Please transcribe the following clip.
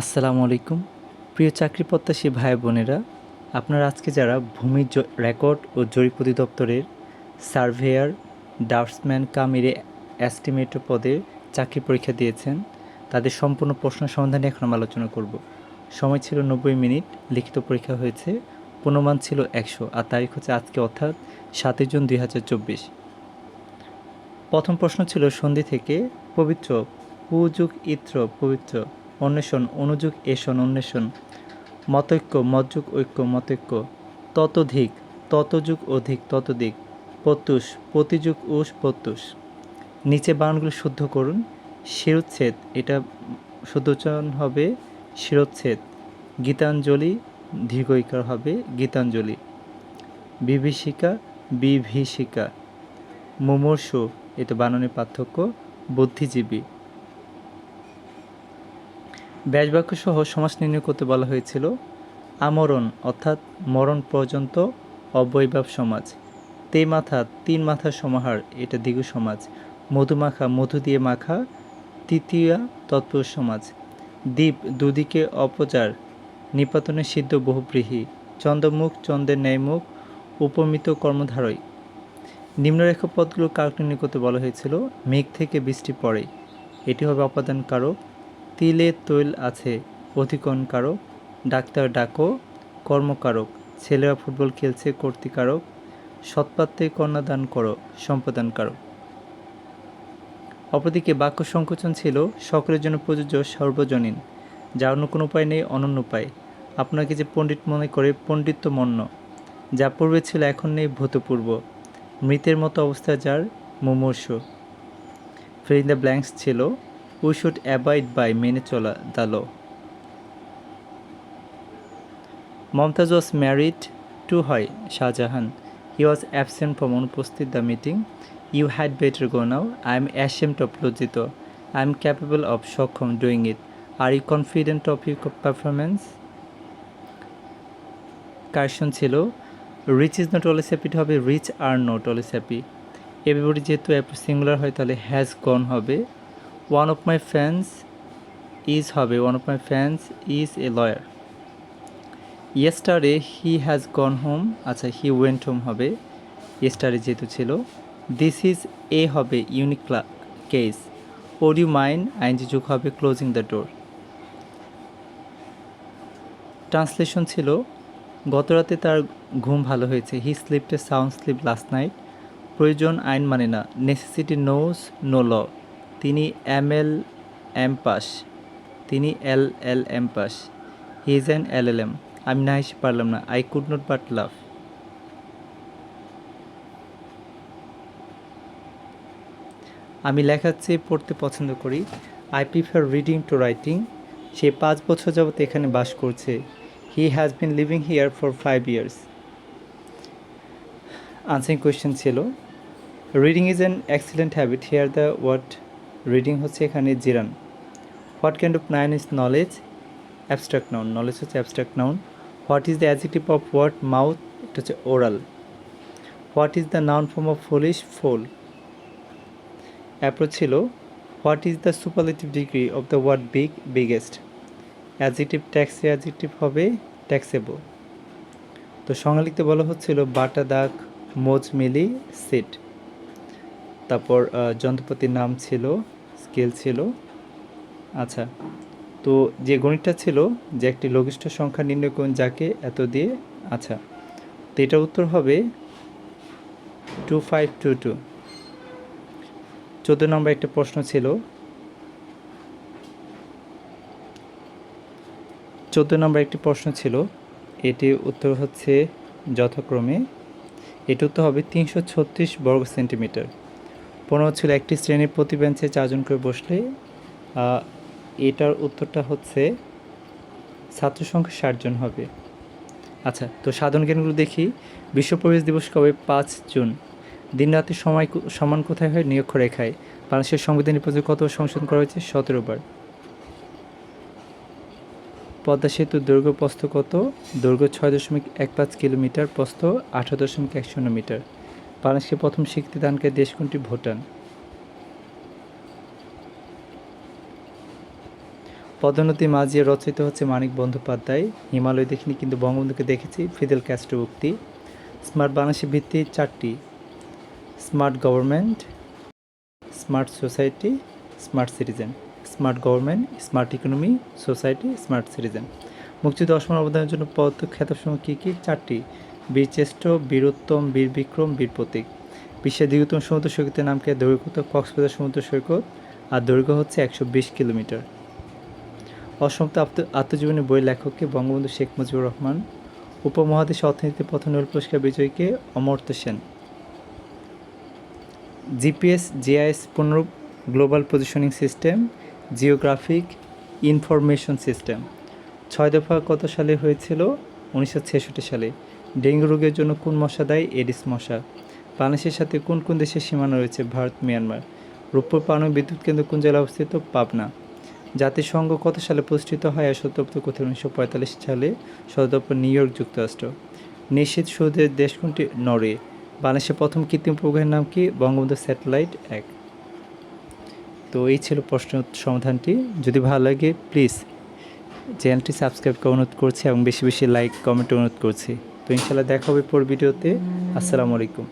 আসসালামু আলাইকুম। প্রিয় চাকরি প্রত্যাশী ভাই বোনেরা, আপনারা আজকে যারা ভূমি রেকর্ড ও জরিপ অধিদপ্তরের সার্ভেয়ার ড্রাফটসম্যান কামিরে এস্টিমেটর পদে চাকরি পরীক্ষা দিয়েছেন, তাদের সম্পূর্ণ প্রশ্ন সমাধানে এখন আমরা আলোচনা করব। সময় ছিল নব্বই মিনিট, লিখিত পরীক্ষা হয়েছে, পূর্ণমান ছিল একশো, আর তারিখ হচ্ছে আজকে অর্থাৎ সাতই জুন দুই হাজার চব্বিশ। প্রথম প্রশ্ন ছিল সন্ধি থেকে, পবিত্র পুযুগ ইত্র, পবিত্র অন্বেষণ, অনুযুগ এসন অন্বেষণ। মতৈক্য, মতযুগ, ঐক্য, মতৈক্য। ততোধিক, ততযুগ অধিক ততোধিক প্রত্যুষ, প্রতিযুগ, উষ, প্রত্যুষ। নিচে বানানগুলো শুদ্ধ করুন। শিরোচ্ছেদ, এটা শুদ্ধ উচ্চারণ হবে শিরোচ্ছেদ। গীতাঞ্জলি, দীর্ঘইকার হবে গীতাঞ্জলি। বিভীষিকা বিভীষিকা। মুমূর্ষু, এটা বানানের পার্থক্য। বুদ্ধিজীবী। ব্যাসবাক্য সহ সমাস নির্ণয় করতে বলা হয়েছিল, আমরণ অর্থাৎ মরণ পর্যন্ত অবৈভাব সমাজ। তে মাথা, তিন মাথা সমাহার, এটা দ্বিগু সমাজ। মধুমাখা মধু দিয়ে মাখা, তৃতীয়া তৎপুরুষ সমাজ। দ্বীপ, দুদিকে অপচার, নিপাতনে সিদ্ধ বহুব্রীহী, চন্দ্রমুখ, চন্দ্রের ন্যায়মুখ, উপমিত কর্মধারয় নিম্নরেখা পদগুলো কার্কনির্ণয় করতে বলা হয়েছিল, মেঘ থেকে বৃষ্টি পড়ে। এটি হবে অপাদান কারক তিলে তৈল আছে অধিকরণ কারক, ডাক্তার ডাকো, কর্মকারক, ছেলেরা ফুটবল খেলছে, কর্তিকারক, সৎপাত্রে কন্যাদান করো সম্পাদান কারক অপরদিকে বাক্য সংকোচন ছিল, সকলের জন্য প্রযোজ্য সর্বজনীন যা অন্য কোনো উপায় নেই, অনন্য উপায়। আপনাকে যে পণ্ডিত মনে করে পণ্ডিত্য মন্য। যা পূর্বে ছিল, এখন নেই, ভূতপূর্ব। মৃতের মতো অবস্থা যার, মুমূর্ষ। ফিল দ্য ব্ল্যাঙ্কস ছিল উই শুড অ্যাভয়েড বাই মেনে চলা the law Mumtaz was married to হয় Shah Jahan he was absent from অনুপস্থিত the meeting you had better go now I am ashamed of লজ্জিত আই এম ক্যাপেবল অফ সক্ষম doing it are you confident of your performance কারশন ছিল rich is not always happy হবে rich are not always happy everybody যেহেতু singular হয়, তাহলে has gone হবে। One of my fans is হবে one of my fans is a lawyer yesterday he has gone home আচ্ছা he went home হবে ইয়েস্টারে যেহেতু ছিল। দিস ইজ এ হবে unique case or you mind ING যুগ হবে closing the door translation ছিল, গতরাতে তার ঘুম ভালো হয়েছে। He slept a sound sleep last night প্রয়োজন আইন মানে না। নেসেসিটি নোজ নো ল তিনি এম এল এম পাস। তিনি L L M pass. He is an L L M. আমি না হেসে পারলাম না। I could not but laugh. আমি লেখার চেয়ে পড়তে পছন্দ করি। I prefer reading to writing. সে পাঁচ বছর যাবত এখানে বাস করছে। He has been living here for five years. Answering question ছিল, reading is an excellent habit. Here the word reading হচ্ছে এখানে জিরান। What kind of noun is knowledge abstract noun knowledge হচ্ছে abstract noun what is the adjective of word mouth এটা হচ্ছে oral what is the noun form of foolish fool approach ছিল what is the superlative degree of the word big biggest adjective ট্যাক্সে adjective হবে taxable তো সংজ্ঞা লিখতে বলা হচ্ছিল, বাটা, দাগ, মোজ, মিলি, সিট। তারপর যন্ত্রপাতির নাম ছিল স্কেল ছিল। আচ্ছা তো যে গণিতটা ছিল যে একটি লঘিষ্ঠ সংখ্যা নির্ণয় করুন যাকে এত দিয়ে আচ্ছা তো এটার উত্তর হবে টু ফাইভ টু টু চোদ্দ নম্বর একটা প্রশ্ন ছিল। চোদ্দ নম্বর একটি প্রশ্ন ছিল, এটির উত্তর হচ্ছে যথাক্রমে এটি উত্তর হবে তিনশো ছত্রিশ বর্গ সেন্টিমিটার। পনেরো ছিল, একটি শ্রেণির প্রতি বেঞ্চে চারজন করে বসলে এটার উত্তরটা হচ্ছে ছাত্র সংখ্যা ষাটজন হবে। আচ্ছা তো সাধারণ জ্ঞানগুলো দেখি। বিশ্ব পরিবেশ দিবস কবে? পাঁচ জুন। দিন রাতের সময় সমান কোথায় হয়? নিরক্ষরেখায়। বাংলাদেশের সংবিধানের প্রতি কত সংশোধন করা হয়েছে? সতেরো বার। পদ্মা সেতুর দৈর্ঘ্য প্রস্থ কত? দৈর্ঘ্য ছয় দশমিক এক পাঁচ কিলোমিটার, প্রস্থ আঠারো দশমিক এক শূন্য মিটার। বাংলাদেশকে প্রথম স্বীকৃতি দানকারী দেশ কোনটি? ভুটান। পদোন্নতি মাঝিয়ে রচিত হচ্ছে মানিক বন্দ্যোপাধ্যায়। হিমালয় দেখিনি, কিন্তু বঙ্গবন্ধুকে দেখেছি, ফিদেল ক্যাস্ট্রো উক্তি। স্মার্ট বাংলাদেশের ভিত্তি চারটি। Smart government, smart society, smart citizen. Smart government, smart economy, society, smart citizen. মুক্তিযুদ্ধ অসমান অবদানের জন্য পদ খ্যাতসমূহ কী কী? চারটি। বীরশ্রেষ্ঠ, বীরোত্তম বীর বিক্রম বীর প্রতীক বিশ্বের দীর্ঘতম সমুদ্র সৈকতের নামকে দৈর্ঘ্য তো কক্সবাজার সমুদ্র সৈকত, আর দৈর্ঘ্য হচ্ছে একশো বিশ কিলোমিটার। অসমাপ্ত আত্ম- আত্মজীবনী বই লেখককে বঙ্গবন্ধু শেখ মুজিবুর রহমান, উপমহাদেশে অর্থনীতিতে প্রথম নোবেল পুরস্কার বিজয়ীকে Amartya Sen. GPS, GIS পুনরূপ global positioning system, geographic information system. ছয় দফা কত সালে হয়েছিল? উনিশশো ছেষট্টি সালে। ডেঙ্গু রোগের জন্য কোন মশা দায়ী? এডিস মশা। বাংলাদেশের সাথে কোন কোন দেশের সীমানা রয়েছে? ভারত, মিয়ানমার। রূপপুর পানবিক বিদ্যুৎ কেন্দ্র কোন জেলা অবস্থিত? পাবনা। জাতিসংঘ কত সালে প্রতিষ্ঠিত হয়? সত্যপ্ত কোথায়? উনিশশো পঁয়তাল্লিশ সালে সদর দপ্তর নিউ ইয়র্ক যুক্তরাষ্ট্র। নিশ্চিত সুদের দেশ কোনটি? নরওয়ে। বাংলাদেশের প্রথম কৃত্রিম উপগ্রহের নাম কি? বঙ্গবন্ধু স্যাটেলাইট এক। তো এই ছিল প্রশ্ন সমাধানটি। যদি ভালো লাগে, প্লিজ চ্যানেলটি সাবস্ক্রাইব করে অনুরোধ করছি এবং বেশি বেশি লাইক, কমেন্ট অনুরোধ করছি। তো ইনশাল্লাহ দেখা হবে পর ভিডিওতে। আসসালামু আলাইকুম।